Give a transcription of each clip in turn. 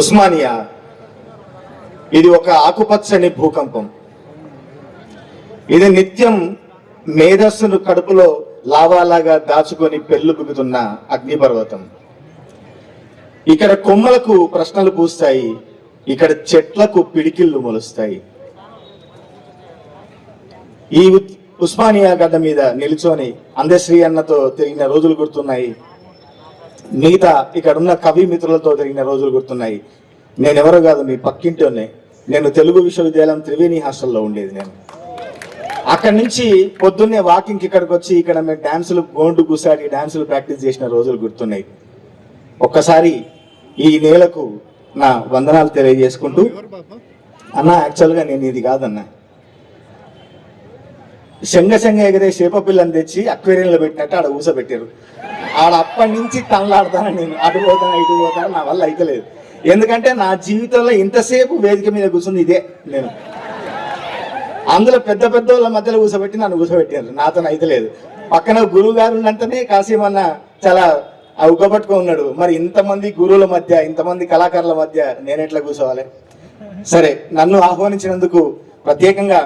ఉస్మానియా. ఇది ఒక ఆకుపచ్చని భూకంపం. ఇది నిత్యం మేధస్సును కడుపులో లావాలాగా దాచుకొని పెళ్ళుబుకుతున్న అగ్నిపర్వతం. ఇక్కడ కొమ్మలకు ప్రశ్నలు పూస్తాయి ఇక్కడ చెట్లకు పిడికిళ్ళు మొలుస్తాయి. ఈ ఉస్మానియా గడ్డ మీద నిలుచొని అందశ్రీ అన్నతో తిరిగిన రోజులు గుర్తున్నాయి. మిగతా ఇక్కడ ఉన్న కవి మిత్రులతో జరిగిన రోజులు గుర్తున్నాయి. నేను ఎవరో కాదు మీ పక్కింటోనే. నేను తెలుగు విశ్వవిద్యాలయం త్రివేణి హాస్టల్లో ఉండేది నేను. అక్కడి నుంచి పొద్దున్నే వాకింగ్ ఇక్కడికి వచ్చి ఇక్కడ మేము డాన్సులు గోండు గుసాడి డాన్సులు ప్రాక్టీస్ చేసిన రోజులు గుర్తున్నాయి. ఒక్కసారి ఈ నేలకు నా వందనాలు తెలియజేసుకుంటూ అన్న యాక్చువల్గా నేను ఇది కాదన్నా. శంగ శంగ ఎగిరే చేప పిల్లని తెచ్చి అక్వేరియంలో పెట్టినట్టు ఆడ ఊసబెట్టారు ఆడ అప్పటి నుంచి తనలాడతాను నేను? అటు పోతాను ఇటు పోతాను? నా వల్ల అయితలేదు ఎందుకంటే నా జీవితంలో ఇంతసేపు వేదిక మీద కూర్చుంది ఇదే నేను. అందులో పెద్ద పెద్ద వాళ్ళ మధ్యలో కూర్చోబెట్టి నన్ను కూర్చోబెట్టారు. నాతో అయితలేదు పక్కన గురువు గారు ఉన్నంతనే కాసేమన్న చాలా ఉగ్గబట్టుకో ఉన్నాడు. మరి ఇంతమంది గురువుల మధ్య ఇంతమంది కళాకారుల మధ్య నేను ఎట్లా కూర్చోవాలి? సరే నన్ను ఆహ్వానించినందుకు ప్రత్యేకంగా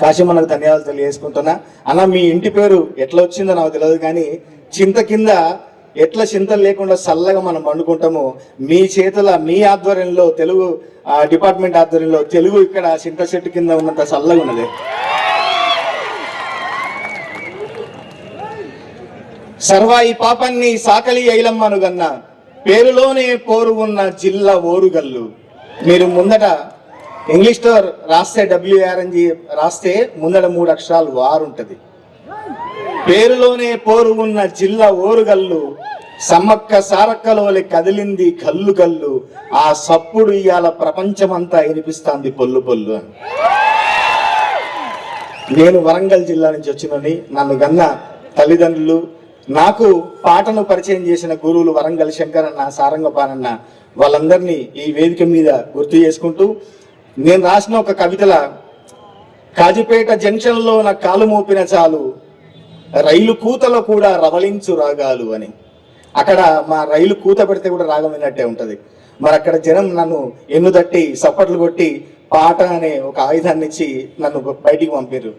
కాశీమన్నకు ధన్యవాదాలు తెలియజేసుకుంటున్నా. అన్న మీ ఇంటి పేరు ఎట్లా వచ్చిందో నాకు తెలియదు కానీ చింత కింద ఎట్లా చింతలు లేకుండా చల్లగా మనం వండుకుంటామో మీ చేతుల మీ ఆధ్వర్యంలో తెలుగు డిపార్ట్మెంట్ ఆధ్వర్యంలో తెలుగు ఇక్కడ చింత చెట్టు కింద ఉన్నంత చల్లగా ఉన్నది. సర్వాయి పాపాన్ని సాకలి ఐలమ్మను గన్న పేరులోనే పోరు ఉన్న జిల్లా ఓరుగల్లు. మీరు ముందట ఇంగ్లీష్లో రాస్తే డబ్ల్యూఆర్ అని రాస్తే ముందట మూడు అక్షరాలు వారు ఉంటది. పేరులోనే పోరు ఉన్న జిల్లా ఓరుగల్లు సమ్మక్క సారక్కలోలి కదిలింది కల్లు కల్లు. ఆ సప్పుడు ఇవాళ ప్రపంచమంతా వినిపిస్తాంది పొల్లు పొల్లు అని. నేను వరంగల్ జిల్లా నుంచి వచ్చినని నన్ను గన్న తల్లిదండ్రులు నాకు పాటను పరిచయం చేసిన గురువులు వరంగల్ శంకరన్న సారంగపానన్న వాళ్ళందరినీ ఈ వేదిక మీద గుర్తు చేసుకుంటూ నేను రాసిన ఒక కవితల కాజిపేట జంక్షన్లో నా కాలు మోపిన చాలు రైలు కూతలో కూడా రవళించు రాగాలు అని. అక్కడ మా రైలు కూత పెడితే కూడా రాగం విన్నట్టే ఉంటుంది. మరి అక్కడ జనం నన్ను ఎన్ను తట్టి సప్పట్లు కొట్టి పాట అనే ఒక ఆయుధాన్ని ఇచ్చి నన్ను బయటికి పంపారు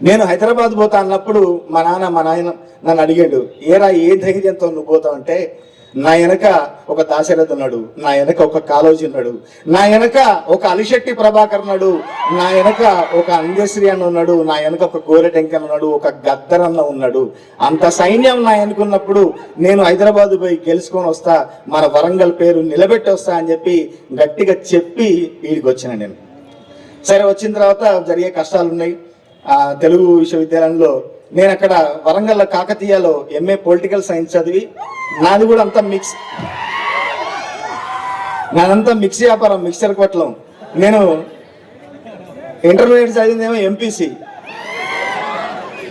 నేను హైదరాబాద్ పోతా అన్నప్పుడు మా నాన్న మా నాయన నన్ను అడిగాడు ఏరా ఏ ధైర్యంతో నువ్వు పోతావు? అంటే నా వెనక ఒక దాశరథ్ ఉన్నాడు. నా వెనక ఒక కాలోజీ ఉన్నాడు. నా వెనక ఒక అలిశెట్టి ప్రభాకర్ ఉన్నాడు. నా వెనక ఒక అంజశ్రీ అన్న ఉన్నాడు. నా వెనక ఒక గోరెటెంకన్ ఉన్నాడు. ఒక గద్దర్ అన్న ఉన్నాడు. అంత సైన్యం నా వెనుకున్నప్పుడు నేను హైదరాబాద్ పోయి గెలుచుకొని వస్తా మన వరంగల్ పేరు నిలబెట్టి వస్తా అని చెప్పి గట్టిగా చెప్పి వీడికి వచ్చిన నేను. సరే వచ్చిన తర్వాత జరిగే కష్టాలు ఉన్నాయి ఆ, తెలుగు విశ్వవిద్యాలయంలో నేను అక్కడ వరంగల్ కాకతీయలో ఎంఏ పొలిటికల్ సైన్స్ చదివి నాది కూడా అంతా మిక్స్ నాదంతా మిక్స్ వ్యాపారం మిక్సర్ కొట్టలం నేను ఇంటర్మీడియట్ చదివిందేమో ఎంపీసీ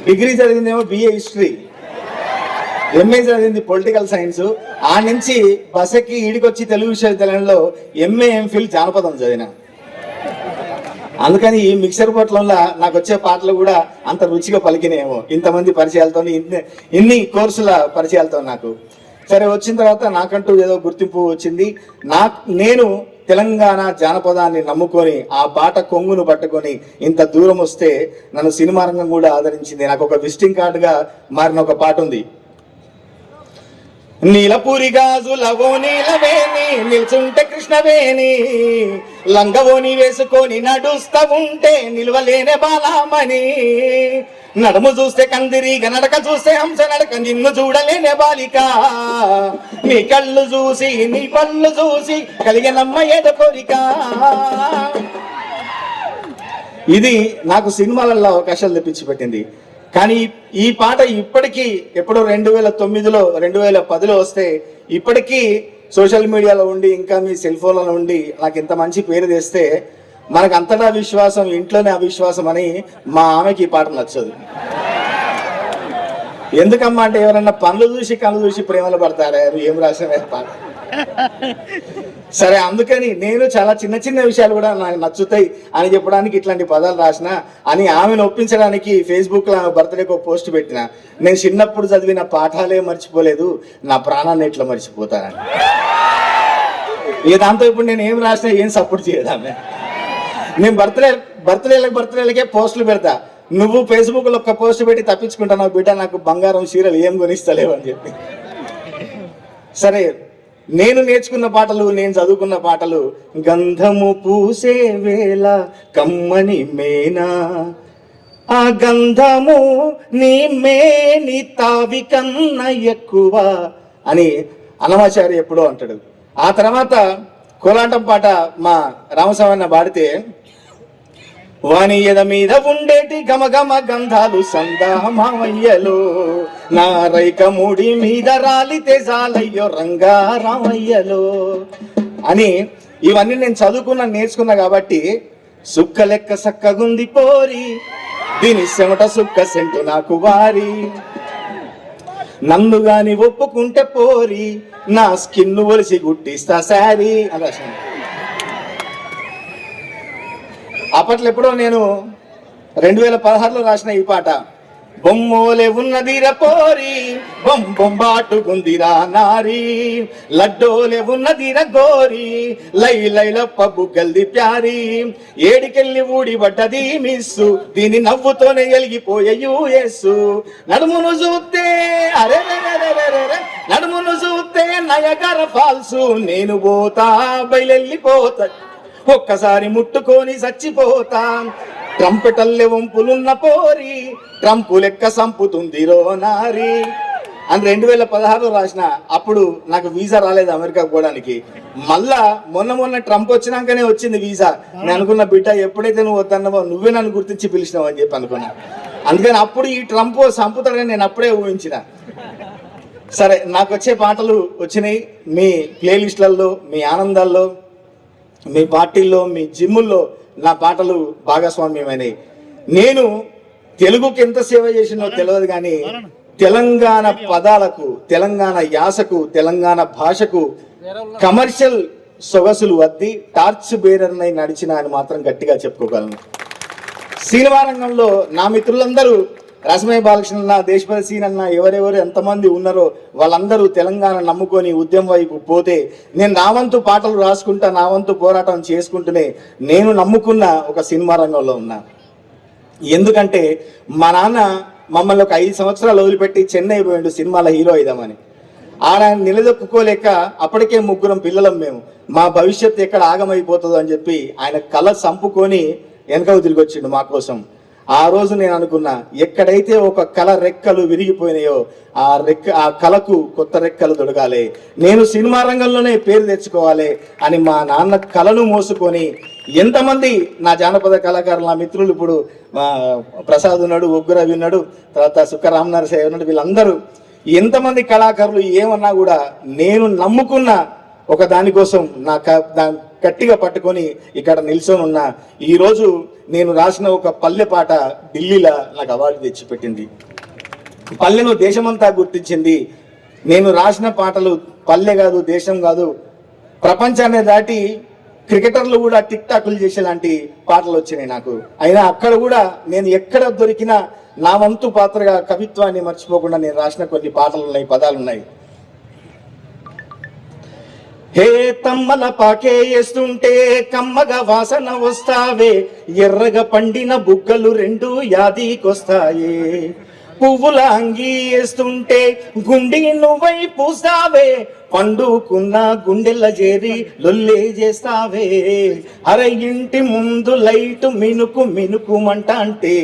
డిగ్రీ చదివిందేమో బిఏ హిస్టరీ ఎంఏ చదివింది పొలిటికల్ సైన్స్ ఆ నుంచి బసకి ఈడికొచ్చి తెలుగు విశ్వవిద్యాలయంలో ఎంఏ ఎంఫిల్ జానపదం చదివినా. అందుకని ఈ మిక్సర్ పొట్లంలో నాకు వచ్చే పాటలు కూడా అంత రుచిగా పలికినాయేమో. ఇంతమంది పరిచయాలతో ఇన్ని ఇన్ని కోర్సుల పరిచయాలతో నాకు. సరే వచ్చిన తర్వాత నాకంటూ ఏదో గుర్తింపు వచ్చింది. నా నేను తెలంగాణ జానపదాన్ని నమ్ముకొని ఆ పాట కొంగును పట్టుకొని ఇంత దూరం వస్తే నన్ను సినిమా రంగం కూడా ఆదరించింది. నాకు ఒక విజిటింగ్ కార్డుగా మారిన ఒక పాట ఉంది. నీలపూరి గాజులవో నీలవేణి నిల్చుంటే కృష్ణవేణి. లంగవోని వేసుకొని నడుస్తా ఉంటే నిలవలేనే బాలామణి. నడుము చూస్తే కందిరీగ నడక చూస్తే హంస నడక నిన్ను చూడలేనే బాలిక. నీ కళ్ళు చూసి నీ పళ్ళు చూసి కలిగినమ్మ ఏదో కోరిక. ఇది నాకు సినిమాలలో అవకాశాలు తెప్పించి పెట్టింది. కానీ ఈ పాట ఇప్పటికీ ఎప్పుడో రెండు వేల తొమ్మిదిలో రెండు వేల పదిలో వస్తే ఇప్పటికీ సోషల్ మీడియాలో ఉండి ఇంకా మీ సెల్ ఫోన్లలో ఉండి నాకు ఇంత మంచి పేరు తెస్తే మనకు అంతటా విశ్వాసం ఇంట్లోనే అవిశ్వాసం అని మా ఆమెకి ఈ పాట నచ్చదు. ఎందుకమ్మా అంటే ఎవరన్నా పనులు చూసి కళ్ళు చూసి ప్రేమలు పడతారా? ఏం రాసిన పాట సరే అందుకని నేను చాలా చిన్న చిన్న విషయాలు కూడా నాకు నచ్చుతాయి అని చెప్పడానికి ఇట్లాంటి పదాలు రాసిన అని ఆమెను ఒప్పించడానికి ఫేస్బుక్లో బర్త్డేకి ఒక పోస్ట్ పెట్టిన. నేను చిన్నప్పుడు చదివిన పాఠాలే మర్చిపోలేదు నా ప్రాణాన్ని ఎట్లా మర్చిపోతానని. ఇక దాంతో ఇప్పుడు నేను ఏం రాసినా ఏం సపోర్ట్ చేయదు ఆమె. నేను బర్త్డే బర్త్డేలకు బర్త్డేలకే పోస్టులు పెడతా. నువ్వు ఫేస్బుక్లో ఒక్క పోస్ట్ పెట్టి తప్పించుకుంటున్నావు బిడ్డ నాకు బంగారం చీరలు ఏం కొనిస్తలేవు అని చెప్పి. సరే నేను నేర్చుకున్న పాటలు నేను చదువుకున్న పాటలు గంధము పూసే వేళ కమ్మని మేనా. ఆ గంధము నీ మేని తావి కన్న ఎక్కువ అని అన్నమాచారి ఎప్పుడో అంటాడు. ఆ తర్వాత కోలాటం పాట మా రామస్వామి పాడితే వాణి ఎద మీద ఉండేటి గమగమ గంధాలు సందామయ్యలో నారైక ముడి మీద రాలితే జాలయ్యో రంగా రామయ్యలో అని ఇవన్నీ నేను చదువుకున్నా నేర్చుకున్నా కాబట్టి సుక్క లెక్క సక్కగుంది పోరి. దీని చెమట సుక్క సెంటు నాకు వారి. నన్ను గాని ఒప్పుకుంటే పోరి. నా స్కిన్ ఒలిసి గుట్టిస్తా శారీ. అలా అప్పట్లో ఎప్పుడో నేను రెండు వేల పదహారులో రాసిన ఈ పాట బొమ్మోలే ఉన్నదిర పోరి బొమ్ బొంబాటుకుందిరా నారి లడ్డోలే ఉన్నదిర గోరి లై లై పబ్బు గల్ది ప్యారి ఏడికెళ్ళి ఊడి పడ్డది మిస్సు దీని నవ్వుతోనే ఎలిగిపోయే యూఎస్సు. నడుమును చూస్తే అరే నడుమును చూస్తే నయగర ఫాల్సు నేను పోతా బయలెళ్ళిపోతా ఒక్కసారి ముట్టుకొని చచ్చిపోతాం. ట్రంపెటల్లె వంపులున్న పోరి ట్రంపు లెక్క సంపుతుంది రో నారి. అని రెండు వేల పదహారులో రాసిన అప్పుడు నాకు వీసా రాలేదు అమెరికా పోవడానికి. మళ్ళా మొన్న మొన్న ట్రంప్ వచ్చినాకనే వచ్చింది వీసా. నేను అనుకున్న బిడ్డ ఎప్పుడైతే నువ్వు వద్దన్నావో నువ్వే నన్ను గుర్తించి పిలిచినావు అని చెప్పి అనుకున్నా. అందుకని అప్పుడు ఈ ట్రంప్ సంపుతాడని నేను అప్పుడే ఊహించిన. సరే నాకు వచ్చే పాటలు వచ్చినాయి. మీ ప్లేలిస్ట్లలో మీ ఆనందాల్లో మీ పార్టీల్లో మీ జిమ్ముల్లో నా పాటలు భాగస్వామ్యమైనవి నేను తెలుగుకి ఎంత సేవ చేసినో తెలియదు కానీ తెలంగాణ పదాలకు తెలంగాణ యాసకు తెలంగాణ భాషకు కమర్షియల్ సొగసులు వద్ది టార్చ్ బేరర్నై నడిచిన అని మాత్రం గట్టిగా చెప్పుకోగలను. సినిమా రంగంలో నా మిత్రులందరూ రసమయ్య బాలకృష్ణ అన్న దేశపతి సీన్ అన్న ఎవరెవరు ఎంతమంది ఉన్నారో వాళ్ళందరూ తెలంగాణ నమ్ముకొని ఉద్యమం వైపు పోతే నేను నా వంతు పాటలు రాసుకుంటా నా వంతు పోరాటం చేసుకుంటూనే నేను నమ్ముకున్న ఒక సినిమా రంగంలో ఉన్నా. ఎందుకంటే మా నాన్న మమ్మల్ని ఒక ఐదు సంవత్సరాలు వదిలిపెట్టి చెన్నై పోయిండు సినిమాల హీరో అయిదామని. ఆడ నిలదొక్కుకోలేక అప్పటికే ముగ్గురం పిల్లలం మేము. మా భవిష్యత్తు ఎక్కడ ఆగమైపోతుందో అని చెప్పి ఆయన కళ సంపుకొని వెనక తిరిగి వచ్చిండు మా కోసం. ఆ రోజు నేను అనుకున్నా ఎక్కడైతే ఒక కళ రెక్కలు విరిగిపోయినాయో ఆ రెక్క ఆ కళకు కొత్త రెక్కలు దొరకాలి నేను సినిమా రంగంలోనే పేరు తెచ్చుకోవాలి అని మా నాన్న కళను మోసుకొని ఎంతమంది నా జానపద కళాకారులు నా మిత్రులు ఇప్పుడు ప్రసాద్ ఉన్నాడు ఉగ్గురవి ఉన్నాడు తర్వాత సుఖరామ్ నరసయ్య ఉన్నాడు వీళ్ళందరూ ఎంతమంది కళాకారులు ఏమన్నా కూడా నేను నమ్ముకున్న ఒక దానికోసం నా క- దాని గట్టిగా పట్టుకొని ఇక్కడ నిల్చొని ఉన్నా. ఈరోజు నేను రాసిన ఒక పల్లె పాట ఢిల్లీలో నాకు అవార్డు తెచ్చిపెట్టింది. పల్లెను దేశమంతా గుర్తించింది. నేను రాసిన పాటలు పల్లె కాదు దేశం కాదు. ప్రపంచాన్ని దాటి క్రికెటర్లు కూడా టిక్ టాక్లు చేసేలాంటి పాటలు వచ్చినాయి నాకు. అయినా అక్కడ కూడా నేను ఎక్కడ దొరికినా నా వంతు పాత్రగా కవిత్వాన్ని మర్చిపోకుండా నేను రాసిన కొన్ని పాటలు ఉన్నాయి పదాలు ఉన్నాయి. హే తమ్మల పాకేస్తుంటే కమ్మగా వాసన వస్తావే. ఎర్రగా పండిన బుగ్గలు రెండు యాదికొస్తాయే. పువ్వుల అంగి వేస్తుంటే గుండి నువ్వై పూస్తావే. పండుకున్న గుండెల చేరి లొల్లే చేస్తావే. అరే ఇంటి ముందు లైట్ మినుకు మినుకుమంట అంటే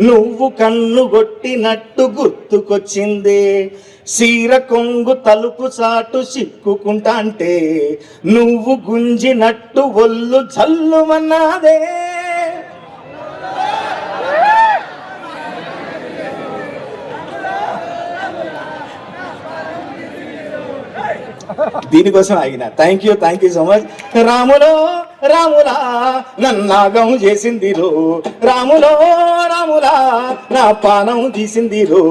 నువ్వు కన్ను కొట్టినట్టు గుర్తుకొచ్చిందే. సీర కొంగు తలుపు చాటు చిక్కుకుంటా అంటే నువ్వు గుంజినట్టు ఒళ్ళు జల్లుమన్నాదే. దీనికోసం ఆగిన. Thank you thank you so much Ramulo Ramula నన్నాగం చేసింది రో రాములో రాములా నా పానం తీసింది రో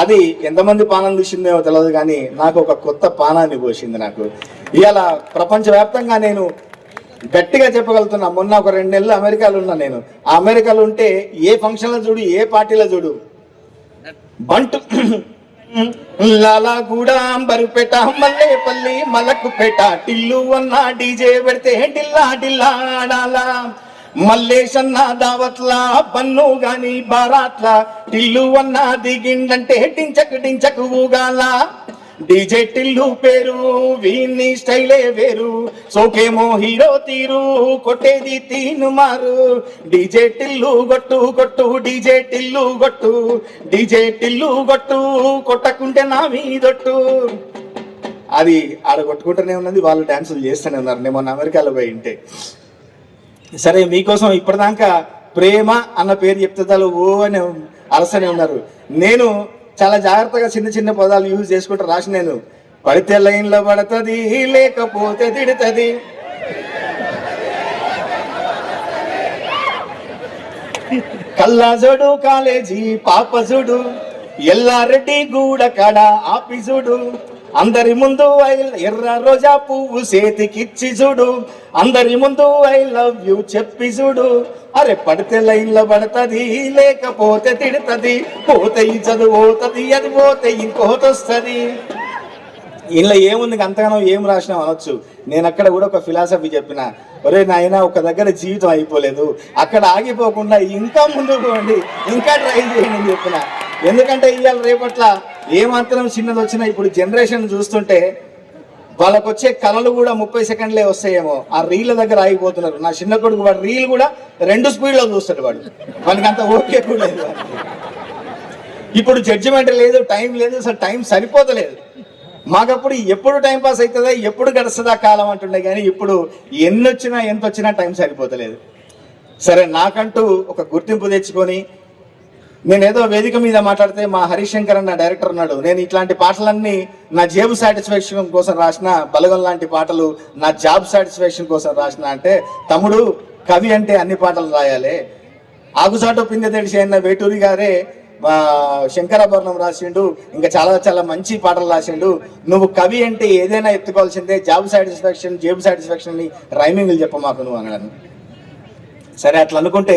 అది ఎంతమంది పానం చూసిందేమో తెలియదు కానీ నాకు ఒక కొత్త పానాన్ని పోసింది నాకు. ఇవాళ ప్రపంచవ్యాప్తంగా నేను గట్టిగా చెప్పగలుగుతున్నా మొన్న ఒక రెండు నెలలు అమెరికాలో ఉన్నా నేను. ఆ అమెరికాలో ఉంటే ఏ ఫంక్షన్లో చూడు ఏ పార్టీలో చూడు. బంటు లాలాగూడ అంబరుపేట మల్లేపల్లి మలకుపేట టిల్లు అన్న డీజే పెడితే డిల్లా డిల్లా మల్లేశన్న దావత్లా బన్ను గాని బారాట్ల టిల్లు అన్న దిగిండంటే టించకు టించకు ఊగాల. డీజే టిల్లు పేరు వీన్ని స్టైలే వేరు. సోకేమో హీరో తీరు కొట్టేది తీను మారు. డీజే టిల్లు గొట్టు కొట్టు డీజే టిల్లు గొట్టు. డీజే టిల్లు గొట్టు కొట్టకుంటే నా మీదొట్టు. అది ఆడ కొట్టుకుంటూనే ఉన్నది వాళ్ళు డాన్సులు చేస్తూనే ఉన్నారు. నేను మొన్న అమెరికాలో పోయి ఉంటే. సరే మీకోసం ఇప్పటిదాకా ప్రేమ అన్న పేరు చెప్తే ఓ అని అలసనే ఉన్నారు. నేను చాలా జాగ్రత్తగా చిన్న చిన్న పదాలు యూజ్ చేసుకుంటూ రాసి నేను. పడితే లైన్లో పడుతుంది లేకపోతే తిడుతుంది. కల్లాజోడు కాలేజీ పాపజుడు ఎల్లారెడ్డి గూడ కడ ఆపిజుడు అందరి ముందు ఐ ఎర్ర రోజా పువ్వు చేతికిచ్చి చూడు. అందరి ముందు ఐ లవ్ యూ చెప్పి చూడు. అరే పడితే లైన్లో పడుతుంది లేకపోతే తిడుతుంది. పోతే ఈ చదువు పోతుంది అది పోతే ఇంకోతొస్తుంది వస్తుంది. ఇందులో ఏముంది అంతగానో ఏం రాసినా అనొచ్చు. నేను అక్కడ కూడా ఒక ఫిలాసఫీ చెప్పిన. ఒరే నాయన ఒక దగ్గర జీవితం అయిపోలేదు. అక్కడ ఆగిపోకుండా ఇంకా ముందుకు పోండి ఇంకా ట్రై చేయండి అని చెప్పిన. ఎందుకంటే ఇవాళ రేపట్ల ఏమాత్రం చిన్నది వచ్చినా ఇప్పుడు జనరేషన్ చూస్తుంటే వాళ్ళకు వచ్చే కళలు కూడా ముప్పై సెకండ్లే వస్తాయేమో. ఆ రీల్ దగ్గర ఆగిపోతున్నారు. నా చిన్న కొడుకు వాడు రీల్ కూడా రెండు స్పీడ్లో చూస్తాడు వాడు. వానికి అంత ఓకే కూడా లేదు ఇప్పుడు జడ్జిమెంట్ లేదు టైం లేదు అసలు టైం సరిపోతలేదు. మాకప్పుడు ఎప్పుడు టైం పాస్ అవుతుందా ఎప్పుడు గడుస్తుందా కాలం అంటుండే కానీ ఇప్పుడు ఎన్ని వచ్చినా ఎంత వచ్చినా టైం సరిపోతలేదు. సరే నాకంటూ ఒక గుర్తింపు తెచ్చుకొని నేను ఏదో వేదిక మీద మాట్లాడితే మా హరిశంకర్ అన్న డైరెక్టర్ ఉన్నాడు. నేను ఇట్లాంటి పాటలన్నీ నా జేబు సాటిస్ఫాక్షన్ కోసం రాసిన బలగం లాంటి పాటలు నా జాబ్ సాటిస్ఫాక్షన్ కోసం రాసిన అంటే తమ్ముడు కవి అంటే అన్ని పాటలు రాయాలి. ఆగుచాటు పిందె తెలిసి అయిన వేటూరి గారే శంకరాభరణం రాసిండు ఇంకా చాలా చాలా మంచి పాటలు రాసిండు. నువ్వు కవి అంటే ఏదైనా ఎత్తుకోవాల్సిందే జాబ్ సాటిస్ఫాక్షన్ జేబు సాటిస్ఫాక్షన్ అని రైమింగ్లు చెప్పమాకు నువ్వు అన్నాడు సరే అట్లా అనుకుంటే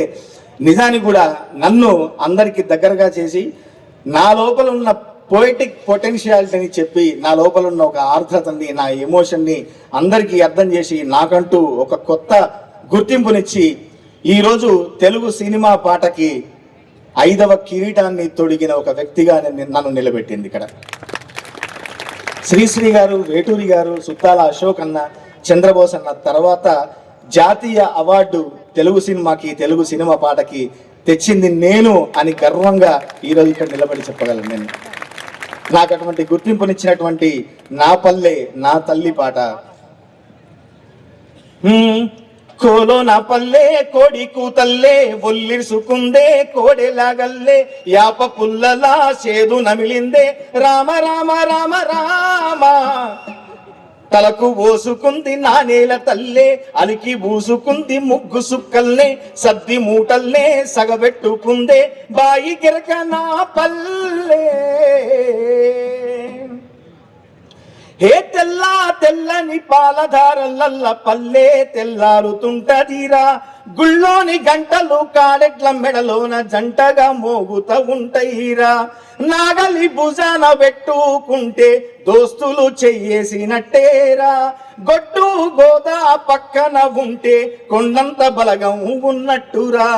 నిజానికి కూడా నన్ను అందరికి దగ్గరగా చేసి నా లోపల ఉన్న పోయిటిక్ పొటెన్షియాలిటీని చెప్పి నా లోపల ఉన్న ఒక ఆర్ద్రతని నా ఎమోషన్ని అందరికీ అర్థం చేసి నాకంటూ ఒక కొత్త గుర్తింపునిచ్చి ఈరోజు తెలుగు సినిమా పాటకి ఐదవ కిరీటాన్ని తొడిగిన ఒక వ్యక్తిగా నన్ను నిలబెట్టింది ఇక్కడ. శ్రీశ్రీ గారు వేటూరి గారు సుత్తాల అశోక్ అన్న చంద్రబోస్ అన్న తర్వాత జాతీయ అవార్డు తెలుగు సినిమాకి తెలుగు సినిమా పాటకి తెచ్చింది నేను అని గర్వంగా ఈరోజు ఇక్కడ నిలబడి చెప్పగలను నేను. నాకు అటువంటి గుర్తింపునిచ్చినటువంటి నా పల్లె నా తల్లి పాట. కోలో నా పల్లె కోడి కూతల్లే ఒల్లిసుకుందే కోడెలాగల్లే యాప పుల్లలా సేదు నమిలిందే. రామ రామ రామ రామ. తలకు ఓసుకుంది నానేల తల్లే అలికి బూసుకుంది ముగ్గు సుక్కల్నే సద్ది మూటల్నే సగబెట్టుకుందే బాయి గిరక నా పల్లె. హే తెల్లా తెల్లని పాలధారల్లల్ల పల్లె తెల్లారుతుంటదిరా గుళ్ళోని గంటలు కాడెట్ల మెడలోన జంటగా మోగుత ఉంటాయిరా. నాగలి భుజాన పెట్టుకుంటే దోస్తులు చెయ్యేసినట్టేరా. గొట్టు గోదా పక్కన ఉంటే కొండంత బలగం ఉన్నట్టురా.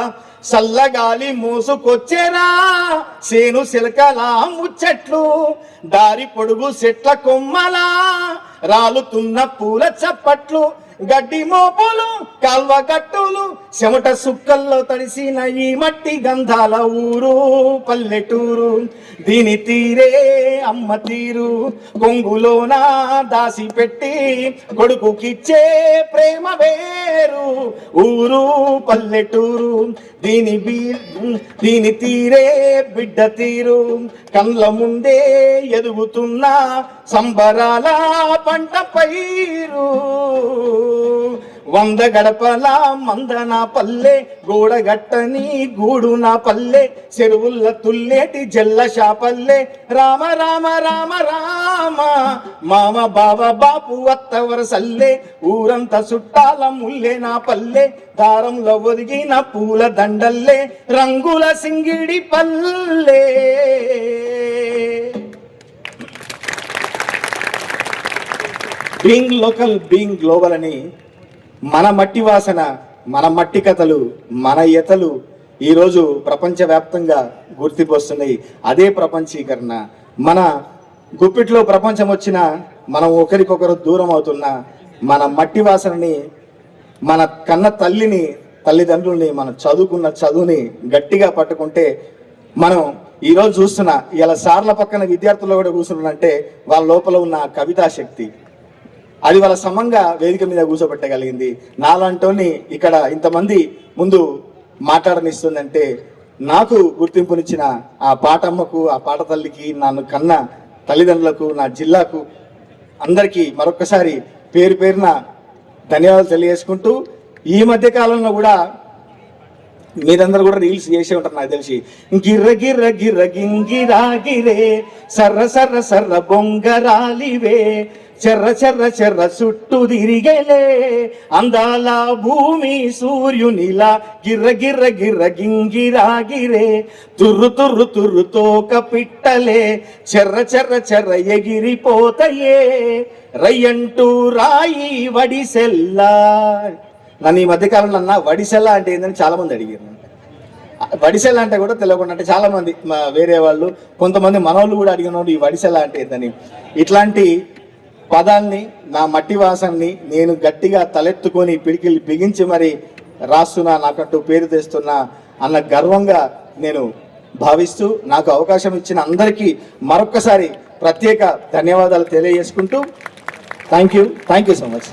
చల్లగాలి మోసుకొచ్చేరా. సేను సిలకలా ముచ్చట్లు దారి పొడుగు చెట్ల కొమ్మలా. రాలుతున్న పూల చప్పట్లు గడ్డి మోపులు కాల్వ కట్టులు చెమట సుక్కల్లో తడిసిన ఈ మట్టి గంధాల ఊరు పల్లెటూరు. దీని తీరే అమ్మ తీరు కొంగులోన దాసి పెట్టి కొడుకుకిచ్చే ప్రేమ వేరు. ఊరు పల్లెటూరు దీని బీ దీని తీరే బిడ్డ తీరు. కళ్ళ ముందే ఎదుగుతున్న సంబరాల పంట పైరు. వంద గడపల మంద నా పల్లె గోడగట్టని గూడు నా పల్లె చెరువుల్ల తుల్లేటి జల్ల షాపల్లె రామ రామ రామ రామ మామ బావ బాపు అత్తవర సల్లె ఊరంతా చుట్టాల ముల్లే నా పల్లె దారంలో ఒదిగిన పూల దండల్లే రంగుల సింగిడి పల్లె. బీయింగ్ లోకల్ బీయింగ్ గ్లోబల్ అని మన మట్టి వాసన మన మట్టి కథలు మన ఎతలు ఈరోజు ప్రపంచవ్యాప్తంగా గుర్తింపు వస్తున్నాయి అదే ప్రపంచీకరణ. మన గుప్పిట్లో ప్రపంచం వచ్చిన మనం ఒకరికొకరు దూరం అవుతున్నా మన మట్టి వాసనని మన కన్న తల్లిని తల్లిదండ్రుల్ని మనం చదువుకున్న చదువుని గట్టిగా పట్టుకుంటే మనం ఈరోజు చూస్తున్న ఇలా సార్ల పక్కన విద్యార్థులు కూడా కూర్చున్నారంటే వాళ్ళ లోపల ఉన్న కవితా శక్తి అది వాళ్ళ సమంగా వేదిక మీద కూర్చోబెట్టగలిగింది. నాలాంటోని ఇక్కడ ఇంతమంది ముందు మాట్లాడనిస్తుందంటే నాకు గుర్తింపునిచ్చిన ఆ పాటమ్మకు ఆ పాట తల్లికి నన్ను కన్న తల్లిదండ్రులకు నా జిల్లాకు అందరికీ మరొకసారి పేరు పేరున ధన్యవాదాలు తెలియజేసుకుంటూ ఈ మధ్య కాలంలో కూడా మీరందరూ కూడా రీల్స్ చేసే ఉంటారు నాకు తెలిసి. గిర్ర గిర్ర గిర్ర గింగిరా గిరే సర్ర సర్ర సర్ర బొంగరాలివే చెర్ర చెర్ర చెర్ర చుట్టూ తిరిగేలే. అందాల భూమి సూర్యునిలా గిర్ర గిర్ర గిర్ర గింగిరా గిరే తుర్రు తుర్రు తుర్రు తోక పిట్టలే. చెర్ర చెర్ర చెర్ర ఎగిరిపోతయే. రయ్యంటూ రాయి వడిసెల్లా. నన్ను ఈ మధ్యకాలంలో అన్న వడిసెల్లా అంటే ఏందని చాలా మంది అడిగారు వడిసెల అంటే కూడా తెలియకుండా అంటే చాలా మంది మా వేరే వాళ్ళు కొంతమంది మనోళ్ళు కూడా అడిగిన ఈ వడిసెల అంటే ఏందని. ఇట్లాంటి పదాల్ని నా మట్టి వాసనని నేను గట్టిగా తలెత్తుకొని పిడికిలు బిగించి మరి రాస్తున్నా నాకంటూ పేరు తెస్తున్నా అన్న గర్వంగా నేను భావిస్తూ నాకు అవకాశం ఇచ్చిన అందరికీ మరొక్కసారి ప్రత్యేక ధన్యవాదాలు తెలియజేసుకుంటూ thank you thank you so much